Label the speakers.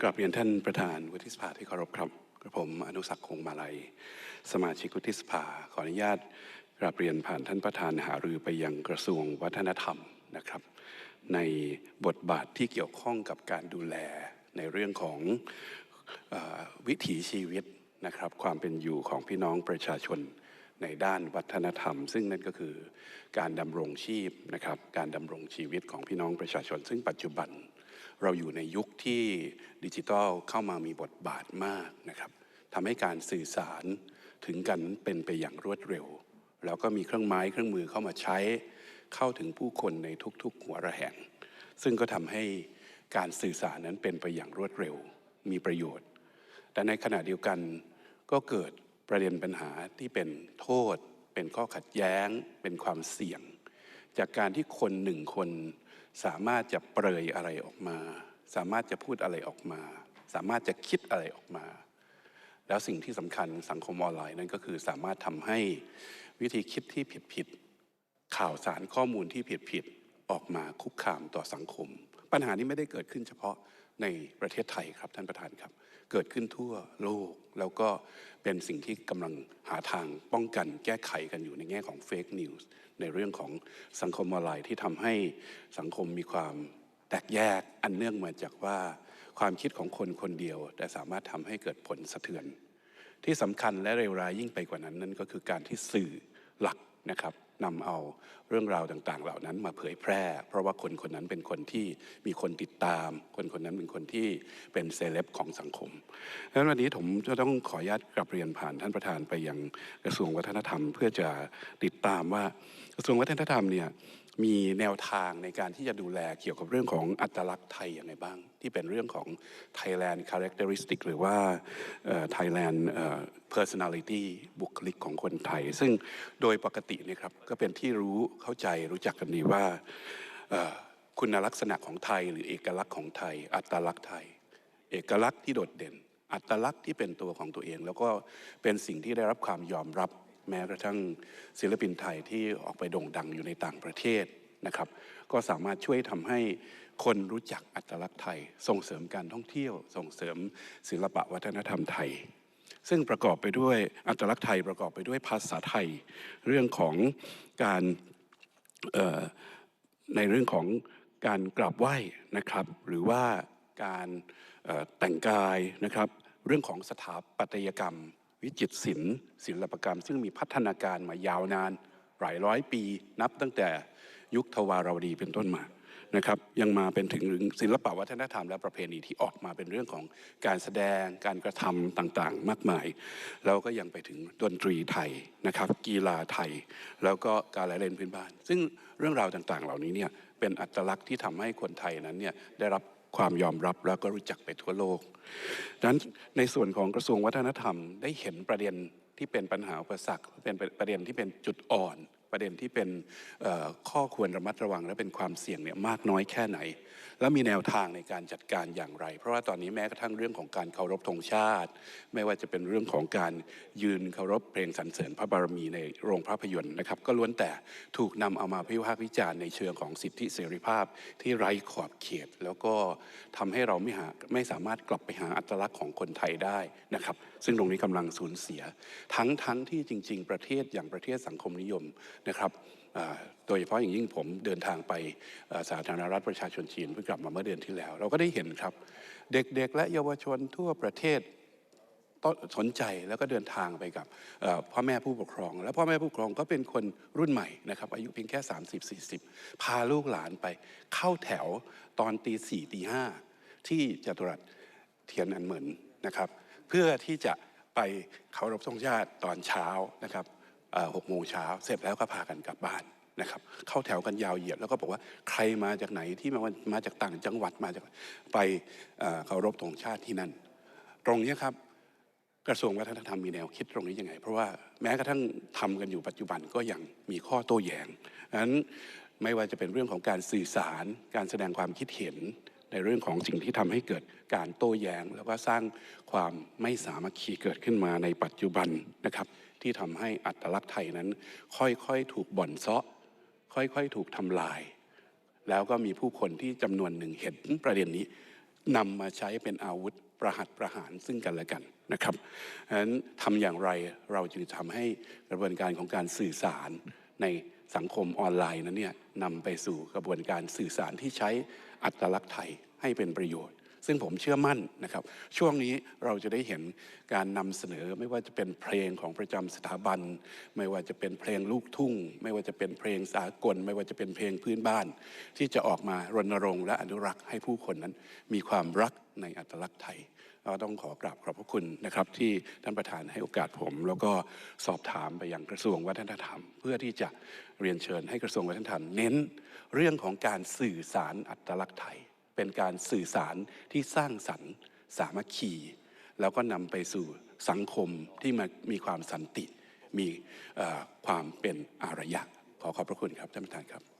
Speaker 1: กราบเรียนท่านประธานวุฒิสภาที่เคารพครับกระผมอนุสักคงมาลัย สมาชิกวุฒิสภา ขออนุญาตกราบเรียนผ่านท่านประธานหารือไปยังกระทรวงวัฒนธรรมนะครับ ในบทบาทที่เกี่ยวข้องกับการดูแลในเรื่องของอวิถีชีวิตนะครับ ความเป็นอยู่ของพี่น้องประชาชนในด้านวัฒนธรรม ซึ่งนั่นก็คือการดำรงชีพนะครับการดำรงชีวิตของพี่น้องประชาชน ซึ่งปัจจุบัน เราอยู่ในยุคที่ดิจิทัลเข้ามามีบทบาทมากนะครับทำให้การสื่อสารถึงกันเป็นไปอย่างรวดเร็ว แล้วก็มีเครื่องไม้เครื่องมือเข้ามาใช้ เข้าถึงผู้คนในทุกๆ หัวระแหง ซึ่งก็ทำให้การสื่อสารนั้นเป็นไปอย่างรวดเร็ว มีประโยชน์ แต่ในขณะเดียวกันก็เกิดประเด็นปัญหาที่เป็นโทษ เป็นข้อขัดแย้ง เป็นความเสี่ยง จากการที่คนหนึ่งคน สามารถจะเปรยอะไรออกมา สามารถจะพูดอะไรออกมา สามารถจะคิดอะไรออกมา แล้วสิ่งที่สำคัญสังคมออนไลน์นั่นก็คือสามารถทำให้วิธีคิดที่ผิดๆข่าวสารข้อมูลที่ผิดๆออกมาคุกคามต่อสังคม ปัญหานี้ไม่ได้เกิดขึ้นเฉพาะในประเทศไทยครับท่านประธานครับ เกิดขึ้นทั่วโลก แล้วก็เป็นสิ่งที่กำลังหาทางป้องกันแก้ไขกันอยู่ในแง่ของเฟกนิวส์ในเรื่องของสังคมออนไลน์ที่ทำให้สังคมมีความแตกแยกอันเนื่องมาจากว่าความคิดของคนคนเดียว แต่สามารถทำให้เกิดผลสะเทือน ที่สำคัญและเร็วรายยิ่งไปกว่านั้นนั่นก็คือการที่สื่อหลักนะครับ นำเอาเรื่องราวต่าง ๆ เหล่านั้นมาเผยแพร่ เพราะว่าคนคนนั้นเป็นคนที่มีคนติดตาม คนคนนั้นเป็นคนที่เป็นเซเลบของสังคมดังนั้นวันนี้ผมจะต้องขออนุญาตกลับเรียนผ่านท่านประธานไปยังกระทรวงวัฒนธรรม เพื่อจะติดตามว่ากระทรวงวัฒนธรรมเนี่ย มีแนวทางในการที่จะดูแลเกี่ยวกับเรื่องของอัตลักษณ์ไทยอย่างไรบ้าง ที่เป็นเรื่องของ Thailand characteristic หรือว่า Thailand เอ่อ personality บุคลิกของคนไทย ซึ่งโดยปกตินี่ครับก็เป็นที่รู้เข้าใจรู้จักกันดีว่าคุณลักษณะของไทย หรือเอกลักษณ์ของไทย อัตลักษณ์ไทย เอกลักษณ์ที่โดดเด่น อัตลักษณ์ที่เป็นตัวของตัวเอง แล้วก็เป็นสิ่งที่ได้รับความยอมรับ แม้กระทั่งศิลปินไทยที่ออกไปโด่งดังอยู่ในต่างประเทศนะครับ ก็สามารถช่วยทำให้คนรู้จักอัตลักษณ์ไทย ส่งเสริมการท่องเที่ยว ส่งเสริมศิลปะวัฒนธรรมไทย ซึ่งประกอบไปด้วยอัตลักษณ์ไทยประกอบไปด้วยภาษาไทย เรื่องของการในเรื่องของการกราบไหว้นะครับ หรือว่าการแต่งกายนะครับ เรื่องของสถาปัตยกรรม วิจิตรศิลป์ศิลปกรรม ซึ่งมีพัฒนาการมายาวนานหลายร้อยปี นับตั้งแต่ยุคทวารวดีเป็นต้นมานะครับยังมาเป็นถึงศิลปวัฒนธรรมและประเพณีที่ออกมาเป็นเรื่องของการแสดงการกระทำต่างๆ มากมาย แล้วก็ยังไปถึงดนตรีไทยนะครับกีฬาไทย แล้วก็การละเล่นพื้นบ้าน ซึ่งเรื่องราวต่างๆ เหล่านี้เนี่ยเป็นอัตลักษณ์ที่ทำให้คนไทยนั้นเนี่ยได้รับ ความยอมรับแล้วก็รู้จักไปทั่วโลกดังนั้นในส่วนของกระทรวงวัฒนธรรมได้เห็นประเด็นที่เป็นปัญหาอุปสรรคเป็นประเด็นที่เป็นจุดอ่อน ประเด็นที่เป็นข้อควรระมัดระวัง และเป็นความเสี่ยงเนี่ยมากน้อยแค่ไหน แล้วมีแนวทางในการจัดการอย่างไร เพราะว่าตอนนี้แม้กระทั่งเรื่องของการเคารพธงชาติ ไม่ว่าจะเป็นเรื่องของการยืนเคารพเพลงสรรเสริญพระบารมีในโรงภาพยนตร์นะครับก็ล้วนแต่ถูกนำเอามาพิพากษ์วิจารณ์ในเชิงของสิทธิเสรีภาพที่ไร้ขอบเขต แล้วก็ทำให้เราไม่หาไม่สามารถกลับไปหาอัตลักษณ์ของคนไทยได้นะครับ ซึ่งตรงนี้กำลังสูญเสีย ทั้งทั้งที่จริง ๆ ประเทศอย่างประเทศสังคมนิยมนะครับโดยเฉพาะอย่างยิ่งผมเดินทางไปสาธารณรัฐประชาชนจีนเพิ่งกลับมาเมื่อเดือนที่แล้ว เราก็ได้เห็นครับ เด็กๆ และเยาวชนทั่วประเทศต้นสนใจแล้วก็เดินทางไปกับพ่อแม่ผู้ปกครอง และพ่อแม่ผู้ปกครองก็เป็นคนรุ่นใหม่นะครับอายุเพียงแค่ 30-40 พาลูกหลานไปเข้าแถวตอนตีสี่ตีห้าที่จตุรัสเทียนอันเหมินนะครับ เพื่อที่จะไปเคารพธงชาติตอนเช้านะครับ หกโมงเช้าเสร็จแล้วก็พากันกลับบ้านนะครับเข้าแถวกันยาวเหยียดแล้วก็บอกว่าใครมาจากไหนที่มามาจากต่างจังหวัดมาจากไปเคารพธงชาติที่นั่น ตรงนี้ครับกระทรวงวัฒนธรรมมีแนวคิดตรงนี้ยังไง เพราะว่าแม้กระทั่งทำกันอยู่ปัจจุบันก็ยังมีข้อโต้แย้งดังนั้นไม่ว่าจะเป็นเรื่องของการสื่อสาร การแสดงความคิดเห็น ในเรื่องของสิ่งที่ทำให้เกิดการโต้แย้ง แล้วก็สร้างความไม่สามัคคีเกิดขึ้นมาในปัจจุบันนะครับ ที่ทำให้อัตลักษณ์ไทยนั้น ค่อยๆถูกบ่อนเซาะ ค่อยๆถูกทำลาย แล้วก็มีผู้คนที่จำนวนหนึ่งเห็นประเด็นนี้นำมาใช้เป็นอาวุธประหัตประหารซึ่งกันและกันนะครับฉะนั้นทำอย่างไรเราจึงทำให้กระบวนการของการสื่อสารใน สังคมออนไลน์นั้นเนี่ยนำไปสู่กระบวนการสื่อสารที่ใช้อัตลักษณ์ไทยให้เป็นประโยชน์ ซึ่งผมเชื่อมั่นนะครับ ช่วงนี้เราจะได้เห็นการนำเสนอไม่ว่าจะเป็นเพลงของประจำสถาบัน ไม่ว่าจะเป็นเพลงลูกทุ่ง ไม่ว่าจะเป็นเพลงสากล ไม่ว่าจะเป็นเพลงพื้นบ้าน ที่จะออกมารณรงค์และอนุรักษ์ให้ผู้คนนั้น มีความรักในอัตลักษณ์ไทย ก็ต้องขอกราบขอบพระคุณนะครับที่ท่านประธานให้โอกาสผม แล้วก็สอบถามไปยังกระทรวงวัฒนธรรม เพื่อที่จะเรียนเชิญให้กระทรวงวัฒนธรรม เน้นเรื่องของการสื่อสารอัตลักษณ์ไทย เป็นการสื่อสารที่สร้างสรรค์ สามัคคี แล้วก็นำไปสู่สังคมที่มามีความสันติ มีความเป็นอารยะขอขอบพระคุณครับท่านประธานครับ